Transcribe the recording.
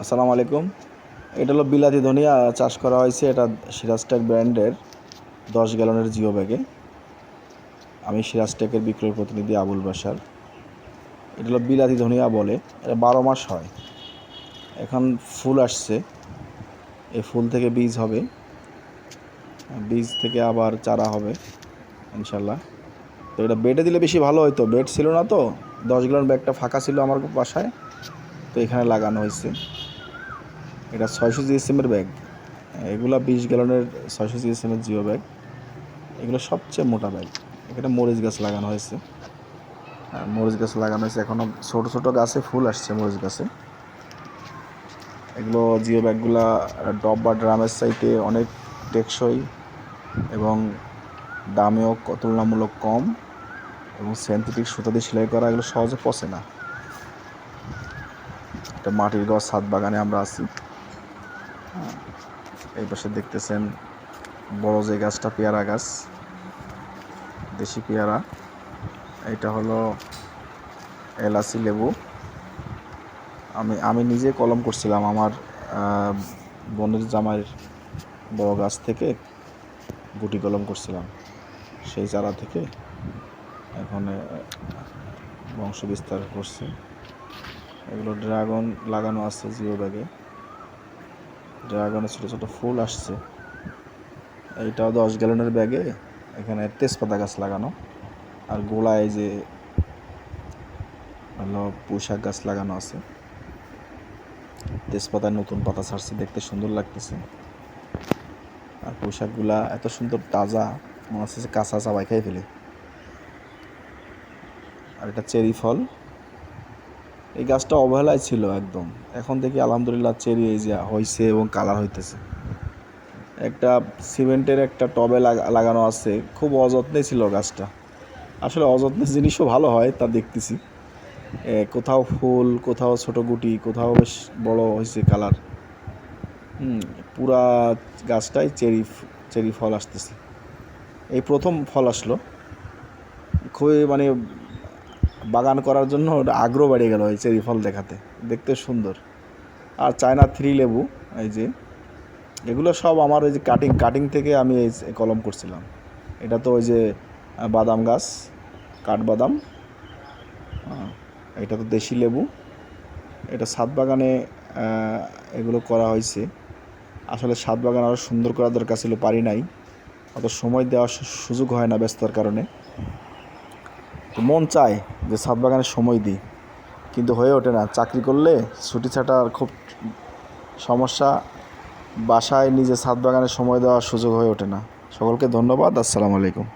আসসালামু আলাইকুম। এটা হলো বিলাতি ধনিয়া চাষ করা হয়েছে। এটা সিরাজটেক ব্র্যান্ডের দশ গ্যালনের জিও ব্যাগে। আমি সিরাজটেকের বিক্রয় প্রতিনিধি আবুল বাসার এটা হলো বিলাতি ধনিয়া বলে। এটা বারো মাস হয়। এখন ফুল আসছে। এই ফুল থেকে বীজ হবে। বীজ থেকে আবার চারা হবে, ইনশাল্লাহ। তো এটা বেডে দিলে বেশি ভালো হতো বেড ছিল না তো। দশ গ্যালন ব্যাগটা ফাঁকা ছিল আমার বাসায়। তো এখানে লাগানো হয়েছে। এটা ছয়শো জিএসএমের ব্যাগ। এগুলা বিশ গ্যালনের ছয়শো জিএসএমের জিও ব্যাগ। এগুলো সবচেয়ে মোটা ব্যাগ। এখানে মরিচ গাছ লাগানো হয়েছে। আর মরিচ গাছ লাগানো হয়েছে। এখনও ছোটো ছোটো গাছে ফুল আসছে মরিচ গাছে। এগুলো জিও ব্যাগগুলা ডব বা ড্রামের সাইটে অনেক টেকসই এবং দামেও তুলনামূলক কম এবং সিনথেটিক সুতা দিয়ে সেলাই করা এগুলো সহজে পচে না। এটা মাটির গাছ, ছাদ বাগানে আমরা আছি। এই পাশে দেখতেছেন বড় যে গাছটা, পেয়ারা গাছ, দেশি পেয়ারা। এটা হলো এলাচি লেবু। আমি আমি নিজে কলম করছিলাম আমার বনের জামাইয়ের বড় গাছ থেকে গুটি কলম করছিলাম। সেই চারা থেকে এখন বংশ বিস্তার করছে। এগুলো ড্রাগন লাগানো আছে জিও ব্যাগে ড্রাগনের ছোটো ছোটো ফুল আসছে। এইটাও দশ গ্যালনের ব্যাগে। এখানে তেজপাতা গাছ লাগানো। আর গোড়ায় যে হলো পুঁইশাক গাছ লাগানো আছে। তেজপাতায় নতুন পাতা ছাড়ছে, দেখতে সুন্দর লাগতেছে। আর পুঁইশাকগুলা এত সুন্দর তাজা, মনে হচ্ছে কাঁচা চাবাই খাই ফেলে। আর এটা চেরি ফল। এই গাছটা অবহেলায় ছিল একদম। এখন দেখি আলহামদুলিল্লাহ চেরি এই যে হয়েছে এবং কালার হইতেছে। একটা সিমেন্টের একটা টবে লাগা- লাগানো আছে। খুব অযত্নে ছিল গাছটা। আসলে অযত্নের জিনিসও ভালো হয় তা দেখতেছি। কোথাও ফুল, কোথাও ছোট গুটি, কোথাও বেশ বড় হয়েছে কালার। হুম, পুরা গাছটাই চেরি চেরি ফল আসতেছে। এই প্রথম ফল আসলো। খুবই মানে বাগান করার জন্য আগ্রহ বেড়ে গেল এই চেরি ফল দেখাতে। দেখতে সুন্দর। আর চায়না থ্রি লেবু, এই যে, এগুলো সব আমার ওই যে কাটিং কাটিং থেকে আমি এই কলম করছিলাম। এটা তো ওই যে বাদাম গাছ, কাঠবাদাম এটা তো দেশি লেবু। এটা ছাদ বাগানে এগুলো করা হয়েছে। আসলে ছাদ বাগান আরও সুন্দর করা দরকার ছিল, পারি নাই। অত সময় দেওয়ার সুযোগ হয় না ব্যস্ততার কারণে। তো মন চায় যে ছাদ বাগানে সময় দিই, কিন্তু হয়ে ওঠে না। চাকরি করলে ছুটি ছাটার খুব সমস্যা, বাসায় নিজে ছাদ বাগানে সময় দেওয়ার সুযোগ হয়ে ওঠে না। সকলকে ধন্যবাদ, আসসালামু আলাইকুম।